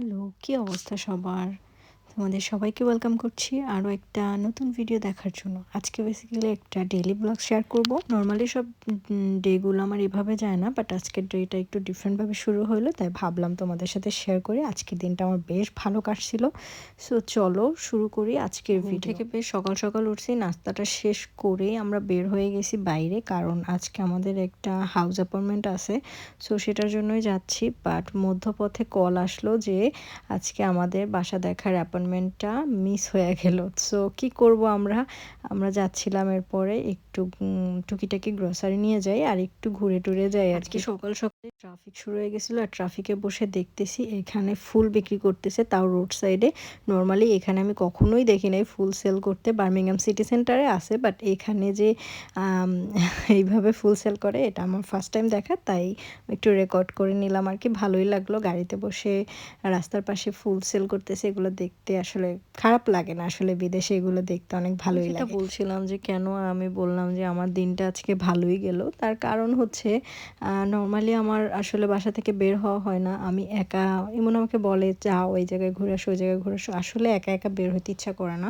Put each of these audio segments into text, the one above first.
Hello কী অবস্থা সবার? তোমাদের সবাইকে ওয়েলকাম করছি আরও একটা নতুন ভিডিও দেখার জন্য। আজকে বেসিক্যালি একটা ডেলি ব্লগ শেয়ার করব। নর্মালি সব ডেগুলো আমার এভাবে যায় না বাট আজকের ডেটা একটু ডিফারেন্টভাবে শুরু হলো তাই ভাবলাম তোমাদের সাথে শেয়ার করি। আজকের দিনটা আমার বেশ ভালো কাটছিল। সো চলো শুরু করি আজকের ভিডিও থেকে বেশ সকাল সকাল উঠছি নাস্তাটা শেষ করে আমরা বের হয়ে গেছি বাইরে কারণ আজকে আমাদের একটা হাউস অ্যাপয়েন্টমেন্ট আছে। সো সেটার জন্যই যাচ্ছি বাট মধ্যপথে কল আসলো যে আজকে আমাদের বাসা দেখার অ্যাপয়েন্টমেন্টটা মিস হয়ে গেল। সো কি করব আমরা? আমরা যাচ্ছিলাম এরপরে একটু টুকিটাকি গ্রসারি নিয়ে যাই আর একটু ঘুরে টুরে যাই আর কি। সকাল সকালে ট্রাফিক শুরু হয়ে গেছিল আর ট্রাফিকে বসে দেখতেছি এখানে ফুল বিক্রি করতেছে তাও রোড সাইডে নর্মালি এখানে আমি কখনোই দেখি নাই ফুল সেল করতে। বার্মিংহাম সিটি সেন্টারে আছে বাট এখানে যে এইভাবে ফুল সেল করে এটা আমার ফার্স্ট টাইম দেখা তাই একটু রেকর্ড করে নিলাম আর কি। ভালোই লাগল গাড়িতে বসে রাস্তার পাশে ফুল সেল করতেছে এগুলো দেখতে। আসলে খারাপ লাগে না। আসলে বিদেশে এগুলো দেখতে অনেক ভালোই লাগে। বলছিলাম যে কেন আমি বললাম যে আমার দিনটা আজকে ভালোই গেল তার কারণ হচ্ছে নর্মালি আমার আসলে বাসা থেকে বের হওয়া হয় না। আমি একা এমন আমাকে বলে যাও ওই জায়গায় ঘুরে আসো ওই জায়গায় ঘুরে আসো। আসলে একা একা বের হতে ইচ্ছা করে না।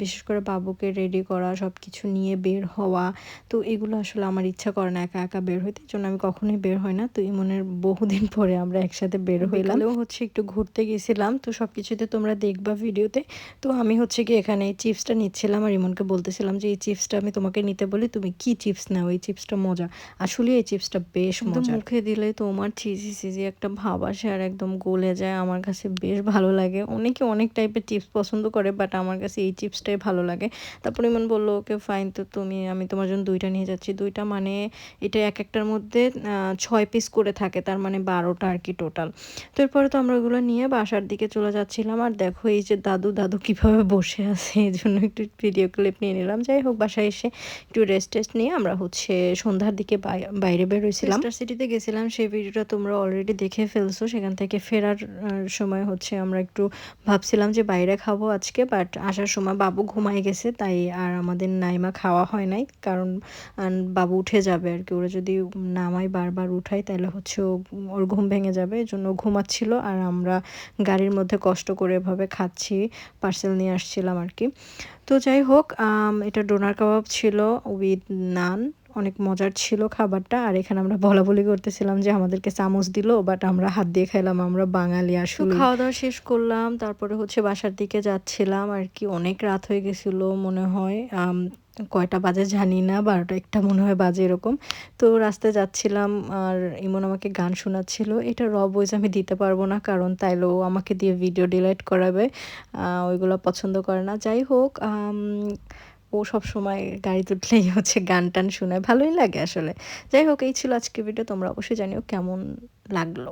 বিশেষ করে বাবুকে রেডি করা সব কিছু নিয়ে বের হওয়া তো এগুলো আসলে আমার ইচ্ছা করে না একা একা বের হইতে জন্য আমি কখনোই বের হই না। তো ইমনের বহুদিন পরে আমরা একসাথে বের হইলাম। হচ্ছে একটু ঘুরতে গেছিলাম। তো সব কিছুতে তোমরা দেখবা ভিডিওতে। তো আমি হচ্ছে কি এখানে এই চিপসটা নিচ্ছিলাম আর ইমনকে বলতেছিলাম যে এই চিপসটা আমি তোমাকে নিতে বলি তুমি কি চিপস নাও? এই চিপসটা মজা। আসলে এই চিপসটা বেশ মজা মুখে দিলে তোমার চিজি চিজি একটা ভাব আসে আর একদম গলে যায়। আমার কাছে বেশ ভালো লাগে। অনেকে অনেক টাইপের চিপস পছন্দ করে বাট আমার কাছে এই চিপসটাই ভালো লাগে। তারপর ইমন বলল ওকে ফাইন তো তুমি আমি তোমার জন্য দুইটা নিয়ে যাচ্ছি। দুইটা মানে এটা এক একটার মধ্যে ছয় পিস করে থাকে তার মানে বারোটা আর কি টোটাল তো এরপরে তো আমরা ওগুলো নিয়ে বাসার দিকে চলে যাচ্ছিলাম আর দেখো, এই যে দাদু দাদু কীভাবে বসে আছে, এই জন্য একটু ভিডিও ক্লিপ নিয়ে নিলাম। যাই হোক, বাসায় এসে একটু রেস্ট টেস্ট নিয়ে আমরা হচ্ছে সন্ধ্যার দিকে বাইরে বেরোইছিলাম। সিটিতে গেছিলাম, সেই ভিডিওটা তোমরা অলরেডি দেখে ফেলছো। সেখান থেকে ফেরার সময় হচ্ছে আমরা একটু ভাবছিলাম যে বাইরে খাব আজকে বাট আসার সময় বাবু ঘুমায় গেছে, তাই আর আমাদের নাইমা খাওয়া হয় নাই। কারণ বাবু উঠে যাবে আর কি। ওরা যদি নামাই বারবার উঠাই তাহলে হচ্ছে ওর ঘুম ভেঙে যাবে। এই জন্য ঘুমাচ্ছিল, আর আমরা গাড়ির মধ্যে কষ্ট করে এভাবে খাচ্ছি পার্সেল নিয়ে আসছিলাম আর কি। তো যাই হোক এটা ডোনার কাবাব ছিল উইথ নান অনেক মজার ছিল খাবারটা। আর এখানে আমরা বলা বলি করতেছিলাম যে আমাদেরকে চামচ দিল বাট আমরা হাত দিয়ে খাইলাম আমরা বাঙালি আসলে। খাওয়া দাওয়া শেষ করলাম তারপরে হচ্ছে বাসার দিকে যাচ্ছিলাম আর কি অনেক রাত হয়ে গেছিল মনে হয় কয়টা বাজে জানি না বারোটা একটা মনে হয় বাজে এরকম। তো রাস্তায় যাচ্ছিলাম আর ইমন আমাকে গান শোনাচ্ছিল এটা র বইজ আমি দিতে পারব না কারণ তাইলেও আমাকে দিয়ে ভিডিও ডিলাইট করাবে ওইগুলো পছন্দ করে না। যাই হোক ও সব সময় গাড়ি তুললেই হচ্ছে গান টান শোনায়। ভালোই লাগে আসলে। যাই হোক, এই ছিল আজকে ভিডিও তোমরা অবশ্যই জানিও কেমন লাগল।